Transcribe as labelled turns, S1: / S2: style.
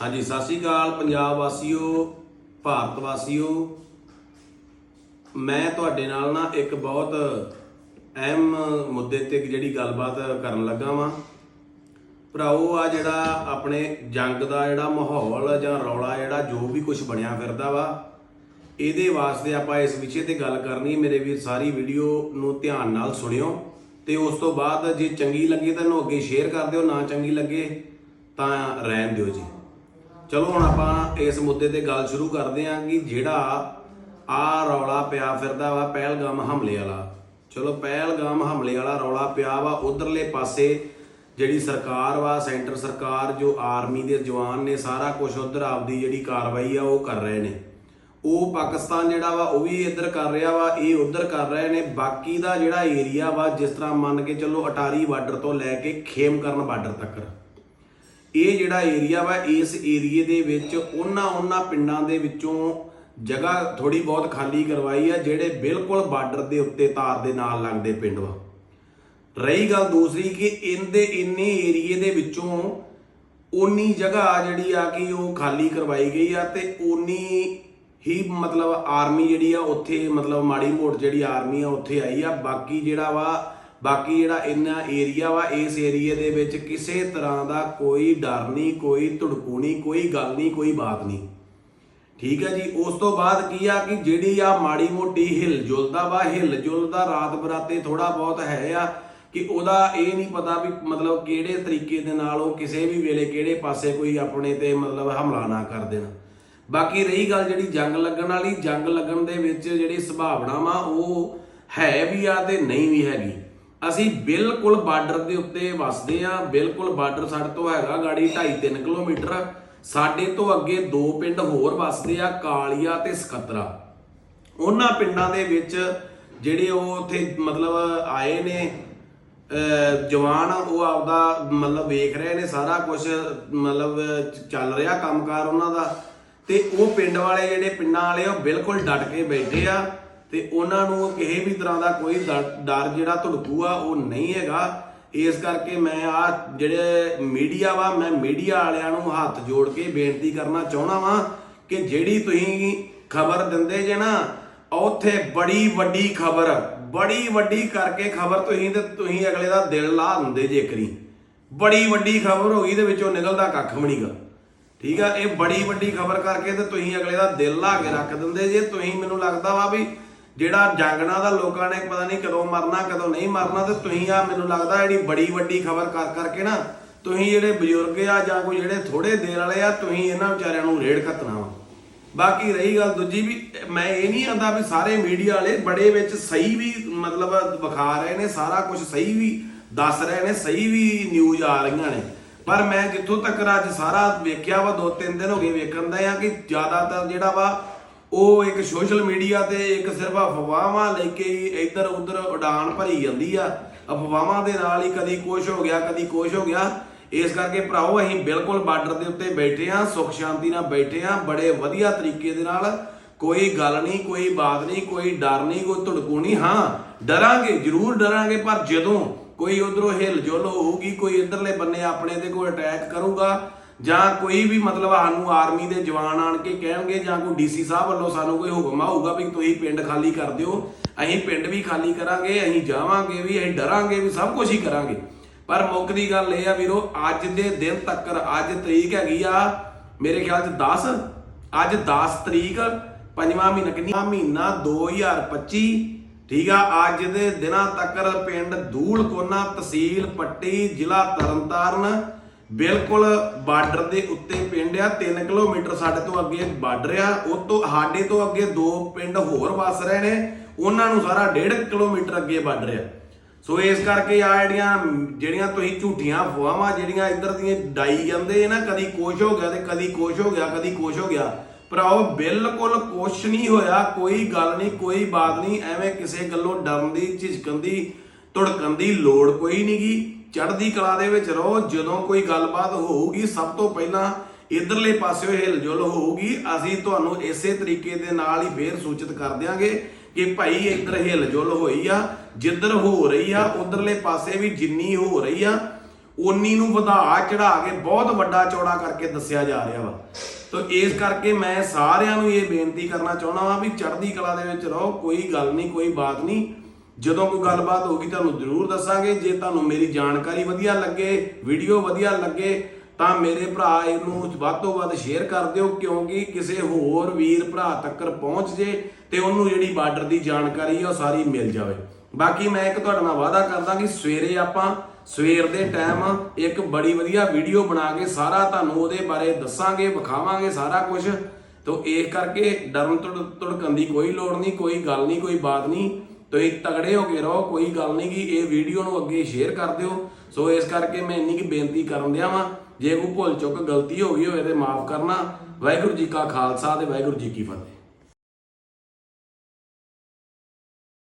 S1: ਹਾਂਜੀ, ਸਤਿ ਸ਼੍ਰੀ ਅਕਾਲ ਪੰਜਾਬ ਵਾਸੀਓ, ਭਾਰਤ ਵਾਸੀਓ। ਮੈਂ ਤੁਹਾਡੇ ਨਾਲ ਨਾ ਇੱਕ ਬਹੁਤ ਅਹਿਮ ਮੁੱਦੇ ਤੇ ਜਿਹੜੀ ਗੱਲਬਾਤ ਕਰਨ ਲੱਗਾ ਵਾਂ। ਭਰਾਓ, ਆ ਜਿਹੜਾ ਆਪਣੇ ਜੰਗ ਦਾ ਜਿਹੜਾ ਮਾਹੌਲ ਜਾਂ ਰੌਲਾ ਜਿਹੜਾ ਜੋ ਵੀ ਕੁਝ ਬਣਿਆ ਫਿਰਦਾ ਵਾ, ਇਹਦੇ ਵਾਸਤੇ ਆਪਾਂ ਇਸ ਵਿਸ਼ੇ ਤੇ ਗੱਲ ਕਰਨੀ। ਮੇਰੇ ਵੀਰ, ਸਾਰੀ ਵੀਡੀਓ ਨੂੰ ਧਿਆਨ ਨਾਲ ਸੁਣਿਓ ਤੇ ਉਸ ਤੋਂ ਬਾਅਦ ਜੇ ਚੰਗੀ ਲੱਗੇ ਤਾਂ ਇਹਨੂੰ ਅੱਗੇ ਸ਼ੇਅਰ ਕਰ ਦਿਓ, ਨਾ ਚੰਗੀ ਲੱਗੇ ਤਾਂ ਰਹਿਣ ਦਿਓ ਜੀ। ਚਲੋ ਹੁਣ ਆਪਾਂ ਇਸ ਮੁੱਦੇ ਤੇ ਗੱਲ ਸ਼ੁਰੂ ਕਰਦੇ ਹਾਂ ਕਿ ਜਿਹੜਾ ਆ ਰੌਲਾ ਪਿਆ ਫਿਰਦਾ ਵਾ ਪਹਿਲਗਾਮ ਹਮਲੇ ਵਾਲਾ। ਚਲੋ ਪਹਿਲਗਾਮ ਹਮਲੇ ਵਾਲਾ ਰੌਲਾ ਪਿਆ ਵਾ, ਉਧਰਲੇ ਪਾਸੇ ਜਿਹੜੀ ਸਰਕਾਰ ਵਾ, ਸੈਂਟਰ ਸਰਕਾਰ, ਜੋ ਆਰਮੀ ਦੇ ਜਵਾਨ ਨੇ, ਸਾਰਾ ਕੁਝ ਉਧਰ ਆਪਦੀ ਜਿਹੜੀ ਕਾਰਵਾਈ ਆ ਉਹ ਕਰ ਰਹੇ ਨੇ। ਉਹ ਪਾਕਿਸਤਾਨ ਜਿਹੜਾ ਵਾ, ਉਹ ਵੀ ਇੱਧਰ ਕਰ ਰਿਹਾ ਵਾ, ਇਹ ਉੱਧਰ ਕਰ ਰਹੇ ਨੇ। ਬਾਕੀ ਦਾ ਜਿਹੜਾ ਏਰੀਆ ਵਾ, ਜਿਸ ਤਰ੍ਹਾਂ ਮੰਨ ਕੇ ਚੱਲੋ ਅਟਾਰੀ ਬਾਰਡਰ ਤੋਂ ਲੈ ਕੇ ਖੇਮਕਰਨ ਬਾਰਡਰ ਤੱਕ। ਇਹ ਜਿਹੜਾ ਏਰੀਆ ਵਾ, ਇਸ ਏਰੀਏ ਦੇ ਵਿੱਚ ਉਹਨਾਂ ਉਹਨਾਂ ਪਿੰਡਾਂ ਦੇ ਵਿੱਚੋਂ ਜਗ੍ਹਾ ਥੋੜੀ ਬਹੁਤ ਖਾਲੀ ਕਰਵਾਈ ਆ, ਜਿਹੜੇ ਬਿਲਕੁਲ ਬਾਰਡਰ ਦੇ ਉੱਤੇ ਤਾਰ ਦੇ ਨਾਲ ਲੱਗਦੇ ਪਿੰਡ ਵਾ। ਰਹੀ ਗੱਲ ਦੂਸਰੀ ਕਿ ਇਹਦੇ ਇੰਨੇ ਏਰੀਏ ਦੇ ਵਿੱਚੋਂ ਓਨੀ ਜਗ੍ਹਾ ਜਿਹੜੀ ਆ ਕਿ ਉਹ ਖਾਲੀ ਕਰਵਾਈ ਗਈ ਆ ਤੇ ਉਨੀ ਹੀ ਮਤਲਬ ਆਰਮੀ ਜਿਹੜੀ ਆ, ਉੱਥੇ ਮਤਲਬ ਮਾੜੀ ਮੋਟ ਜਿਹੜੀ ਆਰਮੀ ਆ, ਉੱਥੇ ਆਈ ਆ। ਬਾਕੀ ਜਿਹੜਾ ਵਾ ਬਾਕੀ ਜਿਹੜਾ ਇੰਨਾ ਏਰੀਆ ਵਾ, ਇਸ ਏਰੀਏ ਦੇ ਵਿੱਚ ਕਿਸੇ ਤਰ੍ਹਾਂ ਦਾ ਕੋਈ ਡਰ ਨਹੀਂ, ਕੋਈ ਧੜਕੂ ਨਹੀਂ, ਕੋਈ ਗੱਲ ਨਹੀਂ, ਕੋਈ ਬਾਤ ਨਹੀਂ। ਠੀਕ ਹੈ ਜੀ? ਉਸ ਤੋਂ ਬਾਅਦ ਕੀ ਆ ਕਿ ਜਿਹੜੀ ਆ ਮਾੜੀ ਮੋਟੀ ਹਿਲ ਜੁਲਦਾ ਵਾ, ਹਿਲ ਜੁਲਦਾ ਰਾਤ ਬਰਾਤੇ ਥੋੜਾ ਬਹੁਤ ਹੈ ਆ ਕਿ ਉਹਦਾ ਇਹ ਨਹੀਂ ਪਤਾ ਵੀ ਮਤਲਬ ਕਿਹੜੇ ਤਰੀਕੇ ਦੇ ਨਾਲ ਉਹ ਕਿਸੇ ਵੀ ਵੇਲੇ ਕਿਹੜੇ ਪਾਸੇ ਕੋਈ ਆਪਣੇ ਤੇ ਮਤਲਬ ਹਮਲਾ ਨਾ ਕਰ ਦੇਣ। ਬਾਕੀ ਰਹੀ ਗੱਲ ਜਿਹੜੀ ਜੰਗ ਲੱਗਣ ਵਾਲੀ, ਜੰਗ ਲੱਗਣ ਦੇ ਵਿੱਚ ਜਿਹੜੀ ਸੰਭਾਵਨਾ ਵਾ, ਉਹ ਹੈ ਵੀ ਆ ਤੇ ਨਹੀਂ ਵੀ ਹੈਗੀ। ਅਸੀਂ ਬਿਲਕੁਲ ਬਾਰਡਰ ਦੇ ਉੱਤੇ ਵਸਦੇ ਆ ਬਿਲਕੁਲ ਬਾਰਡਰ ਸਾਡੇ ਤੋਂ ਹੈਗਾ ਗਾੜੀ 2.5 3 ਕਿਲੋਮੀਟਰ। ਸਾਡੇ ਤੋਂ ਅੱਗੇ ਦੋ ਪਿੰਡ ਹੋਰ ਵਸਦੇ ਆ, ਕਾਲੀਆ ਤੇ ਸਕੱਤਰਾ। ਉਹਨਾਂ ਪਿੰਡਾਂ ਦੇ ਵਿੱਚ ਜਿਹੜੇ ਉਹ ਉੱਥੇ ਮਤਲਬ ਆਏ ਨੇ ਜਵਾਨ, ਉਹ ਆਪਦਾ ਮਤਲਬ ਵੇਖ ਰਹੇ ਨੇ ਸਾਰਾ ਕੁਝ ਮਤਲਬ ਚੱਲ ਰਿਹਾ ਕੰਮਕਾਰ ਉਹਨਾਂ ਦਾ। ਤੇ ਉਹ ਪਿੰਡ ਵਾਲੇ ਜਿਹੜੇ ਪਿੰਡਾਂ ਵਾਲੇ, ਉਹ ਬਿਲਕੁਲ ਡਟ ਕੇ ਬੈਠੇ ਆ। ਤੇ ਉਹਨਾਂ ਨੂੰ ਕਿਸੇ ਵੀ ਤਰ੍ਹਾਂ ਦਾ ਕੋਈ ਡਰ ਜਿਹੜਾ ਧੜਕੂ ਉਹ ਨਹੀਂ ਹੈਗਾ। ਇਸ ਕਰਕੇ ਮੈਂ ਆ ਜਿਹੜੇ ਮੀਡੀਆ ਵਾ, ਮੈਂ ਮੀਡੀਆ ਵਾਲਿਆਂ ਨੂੰ ਹੱਥ ਜੋੜ ਕੇ ਬੇਨਤੀ ਕਰਨਾ ਚਾਹੁੰਦਾ ਵਾਂ ਕਿ ਜਿਹੜੀ ਤੁਸੀਂ ਖਬਰ ਦਿੰਦੇ ਜੇ ਨਾ, ਉੱਥੇ ਬੜੀ ਵੱਡੀ ਖਬਰ, ਬੜੀ ਵੱਡੀ ਕਰਕੇ ਖਬਰ ਤੁਸੀਂ ਤੇ ਤੁਸੀਂ ਅਗਲੇ ਦਾ ਦਿਲ ਲਾ ਦਿੰਦੇ ਜੇ ਕਰੀ ਬੜੀ ਵੱਡੀ ਖਬਰ ਹੋ ਗਈ ਦੇ ਵਿੱਚੋਂ ਨਿਕਲਦਾ ਕੱਖ ਵੀ ਨਹੀਂਗਾ ਠੀਕ ਆ? ਇਹ ਬੜੀ ਵੱਡੀ ਖਬਰ ਕਰਕੇ ਤੇ ਤੁਸੀਂ ਅਗਲੇ ਦਾ ਦਿਲ ਲਾ ਕੇ ਰੱਖ ਦਿੰਦੇ ਜੇ। ਤੁਸੀਂ ਮੈਨੂੰ ਲੱਗਦਾ ਵਾ ਵੀ ਜਿਹੜਾ ਜੰਗਣਾ ਦਾ ਲੋਕਾਂ ਨੇ ਪਤਾ ਨਹੀਂ ਕਦੋਂ ਮਰਨਾ, ਕਦੋਂ ਨਹੀਂ ਮਰਨਾ, ਤੇ ਤੁਸੀਂ ਆ ਮੈਨੂੰ ਲੱਗਦਾ ਜਿਹੜੀ ਬੜੀ ਵੱਡੀ ਖਬਰ ਕਰ ਕਰਕੇ ਨਾ, ਤੁਸੀਂ ਜਿਹੜੇ ਬਜ਼ੁਰਗ ਆ ਜਾਂ ਕੋਈ ਜਿਹੜੇ ਥੋੜੇ ਦੇਰ ਵਾਲੇ ਆ, ਤੁਸੀਂ ਇਹਨਾਂ ਵਿਚਾਰਿਆਂ ਨੂੰ ਰੇੜ ਘੱਤਣਾ ਵਾ। ਬਾਕੀ ਰਹੀ ਗੱਲ ਦੂਜੀ ਵੀ, ਮੈਂ ਇਹ ਨਹੀਂ ਆਂਦਾ ਵੀ ਸਾਰੇ ਮੀਡੀਆ ਵਾਲੇ ਬੜੇ ਵਿੱਚ ਸਹੀ ਵੀ ਮਤਲਬ ਵਿਖਾ ਰਹੇ ਨੇ, ਸਾਰਾ ਕੁਝ ਸਹੀ ਵੀ ਦੱਸ ਰਹੇ ਨੇ, ਸਹੀ ਵੀ ਨਿਊਜ਼ ਆ ਰਹੀਆਂ ਨੇ। ਪਰ ਮੈਂ ਜਿੱਥੋਂ ਤੱਕ ਅੱਜ ਸਾਰਾ ਵੇਖਿਆ ਵਾ, ਦੋ ਤਿੰਨ ਦਿਨ ਹੋ ਗਏ ਵੇਖਣ ਦਾ ਆ ਕਿ ਜ਼ਿਆਦਾਤਰ ਜਿਹੜਾ ਵਾ ਉਹ ਇੱਕ ਸੋਸ਼ਲ ਮੀਡੀਆ ਤੇ ਇੱਕ ਸਿਰਫ ਅਫਵਾਹਾਂ ਲੈ ਕੇ ਇੱਧਰ ਉੱਧਰ ਉਡਾਨ ਭਰੀ ਜਾਂਦੀ ਆ। ਅਫਵਾਹਾਂ ਦੇ ਨਾਲ ਹੀ ਕਦੀ ਕੁਛ ਹੋ ਗਿਆ, ਕਦੀ ਕੁਛ ਹੋ ਗਿਆ। ਇਸ ਕਰਕੇ ਭਰਾਓ, ਅਸੀਂ ਬਿਲਕੁਲ ਬਾਰਡਰ ਦੇ ਉੱਤੇ ਬੈਠੇ ਆ ਸੁਖ ਸ਼ਾਂਤੀ ਨਾਲ ਬੈਠੇ ਆ ਬੜੇ ਵਧੀਆ ਤਰੀਕੇ ਦੇ ਨਾਲ ਕੋਈ ਗੱਲ ਨਹੀਂ, ਕੋਈ ਬਾਤ ਨਹੀਂ, ਕੋਈ ਡਰ ਨਹੀਂ, ਕੋਈ ਧੜਕੂ ਨਹੀਂ। ਹਾਂ, ਡਰਾਂਗੇ, ਜ਼ਰੂਰ ਡਰਾਂਗੇ, ਪਰ ਜਦੋਂ ਕੋਈ ਉਧਰੋਂ ਹਿਲ ਜੁਲ ਹੋਊਗੀ, ਕੋਈ ਇਧਰਲੇ ਬੰਨੇ ਆਪਣੇ ਤੇ ਕੋਈ ਅਟੈਕ ਕਰੂਗਾ ਜਾਂ ਕੋਈ ਵੀ ਮਤਲਬ ਸਾਨੂੰ ਆਰਮੀ ਦੇ ਜਵਾਨ ਆਣ ਕੇ ਕਹਿਣਗੇ ਜਾਂ ਕੋਈ ਡੀਸੀ ਸਾਹਿਬ ਵੱਲੋਂ ਸਾਨੂੰ ਕੋਈ ਹੁਕਮ ਆਊਗਾ ਵੀ ਤੁਸੀਂ ਪਿੰਡ ਖਾਲੀ ਕਰ ਦਿਓ, ਅਸੀਂ ਪਿੰਡ ਵੀ ਖਾਲੀ ਕਰਾਂਗੇ, ਅਸੀਂ ਜਾਵਾਂਗੇ ਵੀ, ਅਸੀਂ ਡਰਾਂਗੇ ਵੀ, ਸਭ ਕੁਝ ਹੀ ਕਰਾਂਗੇ। ਪਰ ਮੁੱਖ ਦੀ ਗੱਲ ਇਹ ਆ ਵੀਰੋ, ਅੱਜ ਦੇ ਦਿਨ ਤੱਕ ਅੱਜ ਤਰੀਕ ਹੈਗੀ ਆ, ਮੇਰੇ ਖਿਆਲ ਚ 10 ਅੱਜ 10 ਤਰੀਕ, ਪੰਜਵਾਂ ਮਹੀਨਾ ਕਿੰਨਾ ਮਹੀਨਾ 2025 ਠੀਕ ਆ, ਅੱਜ ਦੇ ਦਿਨਾਂ ਤੱਕ ਪਿੰਡ ਦੂਲ ਕੋਨਾ ਤਹਿਸੀਲ ਪੱਟੀ ਜ਼ਿਲ੍ਹਾ ਤਰਨਤਾਰਨ ਬਿਲਕੁਲ ਬਾਰਡਰ ਦੇ ਉੱਤੇ ਪਿੰਡ ਆ 3 ਕਿਲੋਮੀਟਰ ਸਾਡੇ ਤੋਂ ਅੱਗੇ ਬਾਰਡਰ ਆ, ਉਹ ਤੋਂ ਸਾਡੇ ਤੋਂ ਅੱਗੇ ਦੋ ਪਿੰਡ ਹੋਰ ਵਸ ਰਹੇ ਨੇ, ਉਹਨਾਂ ਨੂੰ ਸਾਰਾ 1.5 ਕਿਲੋਮੀਟਰ ਅੱਗੇ ਬਾਰਡਰ ਆ। ਸੋ ਇਸ ਕਰਕੇ ਆ ਜਿਹੜੀਆਂ ਜਿਹੜੀਆਂ ਤੁਸੀਂ ਝੂਠੀਆਂ ਅਫਵਾਹਾਂ, ਜਿਹੜੀਆਂ ਇੱਧਰ ਦੀਆਂ ਡਾਈ ਜਾਂਦੇ ਨਾ, ਕਦੀ ਕੁਛ ਹੋ ਗਿਆ ਤੇ ਕਦੀ ਕੁਛ ਹੋ ਗਿਆ, ਕਦੀ ਕੁਛ ਹੋ ਗਿਆ। ਭਰਾਓ, ਬਿਲਕੁਲ ਕੁਛ ਨਹੀਂ ਹੋਇਆ, ਕੋਈ ਗੱਲ ਨਹੀਂ, ਕੋਈ ਬਾਤ ਨਹੀਂ, ਐਵੇਂ ਕਿਸੇ ਗੱਲੋਂ ਡਰਨ ਦੀ, ਝਿਜਕਣ ਦੀ, ਧੜਕਣ ਦੀ ਲੋੜ ਕੋਈ ਨਹੀਂਗੀ ਚੜ੍ਹਦੀ ਕਲਾ ਦੇ ਵਿੱਚ ਰਹੋ, ਜਦੋਂ ਕੋਈ ਗੱਲਬਾਤ ਹੋਊਗੀ, ਸਭ ਤੋਂ ਪਹਿਲਾਂ ਇਧਰਲੇ ਪਾਸਿਓ ਹਿਲਜੁਲ ਹੋਊਗੀ। ਅਸੀਂ ਤੁਹਾਨੂੰ ਇਸੇ ਤਰੀਕੇ ਦੇ ਨਾਲ ਹੀ ਫੇਰ ਸੂਚਿਤ ਕਰ ਦਿਆਂਗੇ ਕਿ ਭਾਈ ਇੱਧਰ ਹਿਲਜੁਲ ਹੋਈ ਆ, ਜਿੱਧਰ ਹੋ ਰਹੀ ਆ, ਉਧਰਲੇ ਪਾਸੇ ਵੀ ਜਿੰਨੀ ਹੋ ਰਹੀ ਆ ਉਨੀ ਨੂੰ ਵਧਾ ਚੜਾ ਕੇ ਬਹੁਤ ਵੱਡਾ ਚੌੜਾ ਕਰਕੇ ਦੱਸਿਆ ਜਾ ਰਿਹਾ ਵਾ। ਤੋ ਇਸ ਕਰਕੇ ਮੈਂ ਸਾਰਿਆਂ ਨੂੰ ਇਹ ਬੇਨਤੀ ਕਰਨਾ ਚਾਹੁੰਦਾ ਵਾਂ ਵੀ ਚੜ੍ਹਦੀ ਕਲਾ ਦੇ ਵਿੱਚ ਰਹੋ, ਕੋਈ ਗੱਲ ਨਹੀਂ, ਕੋਈ ਬਾਤ ਨਹੀਂ। ਜਦੋਂ ਕੋਈ ਗੱਲਬਾਤ ਹੋਗੀ ਤੁਹਾਨੂੰ ਜ਼ਰੂਰ ਦੱਸਾਂਗੇ। ਜੇ ਤੁਹਾਨੂੰ ਮੇਰੀ ਜਾਣਕਾਰੀ ਵਧੀਆ ਲੱਗੇ ਵੀਡੀਓ ਵਧੀਆ ਲੱਗੇ, ਤਾਂ ਮੇਰੇ ਭਰਾ ਇਹਨੂੰ ਵੱਧ ਤੋਂ ਵੱਧ ਸ਼ੇਅਰ ਕਰ ਦਿਓ, ਕਿਉਂਕਿ ਕਿਸੇ ਹੋਰ ਵੀਰ ਭਰਾ ਤੱਕ ਪਹੁੰਚ ਜੇ ਤੇ ਉਹਨੂੰ ਜਿਹੜੀ ਬਾਰਡਰ ਦੀ ਜਾਣਕਾਰੀ ਹੈ ਉਹ ਸਾਰੀ ਮਿਲ ਜਾਵੇ। ਬਾਕੀ ਮੈਂ ਇੱਕ ਤੁਹਾਡੇ ਨਾਲ ਵਾਅਦਾ ਕਰਦਾ ਕਿ ਸਵੇਰੇ ਆਪਾਂ, ਸਵੇਰ ਦੇ ਟਾਈਮ ਇੱਕ ਬੜੀ ਵਧੀਆ ਵੀਡੀਓ ਬਣਾ ਕੇ ਸਾਰਾ ਤੁਹਾਨੂੰ ਉਹਦੇ ਬਾਰੇ ਦੱਸਾਂਗੇ, ਵਿਖਾਵਾਂਗੇ ਸਾਰਾ ਕੁਝ ਤੋ ਇਹ ਕਰਕੇ ਡਰਨ ਤੁੜ ਤੁੜਕਣ ਦੀ ਕੋਈ ਲੋੜ ਨਹੀਂ, ਕੋਈ ਗੱਲ ਨਹੀਂ, ਕੋਈ ਬਾਤ ਨਹੀਂ। ਤੁਸੀਂ ਤਗੜੇ ਹੋ ਕੇ ਰਹੋ, ਕੋਈ ਗੱਲ ਨਹੀਂ ਕਿ ਇਹ ਵੀਡੀਓ ਨੂੰ ਅੱਗੇ ਸ਼ੇਅਰ ਕਰ ਦਿਓ। ਸੋ ਇਸ ਕਰਕੇ ਮੈਂ ਇੰਨੀ ਕੀ ਬੇਨਤੀ ਕਰਨ ਦਿਆਂ ਵਾਂ, ਜੇ ਕੋਈ ਭੁੱਲ ਚੁੱਕ ਗਲਤੀ ਹੋ ਗਈ ਹੋਵੇ ਤੇ ਮਾਫ ਕਰਨਾ। ਵਾਹਿਗੁਰੂ ਜੀ ਕਾ ਖਾਲਸਾ ਤੇ ਵਾਹਿਗੁਰੂ ਜੀ ਕੀ ਫਤਿਹ।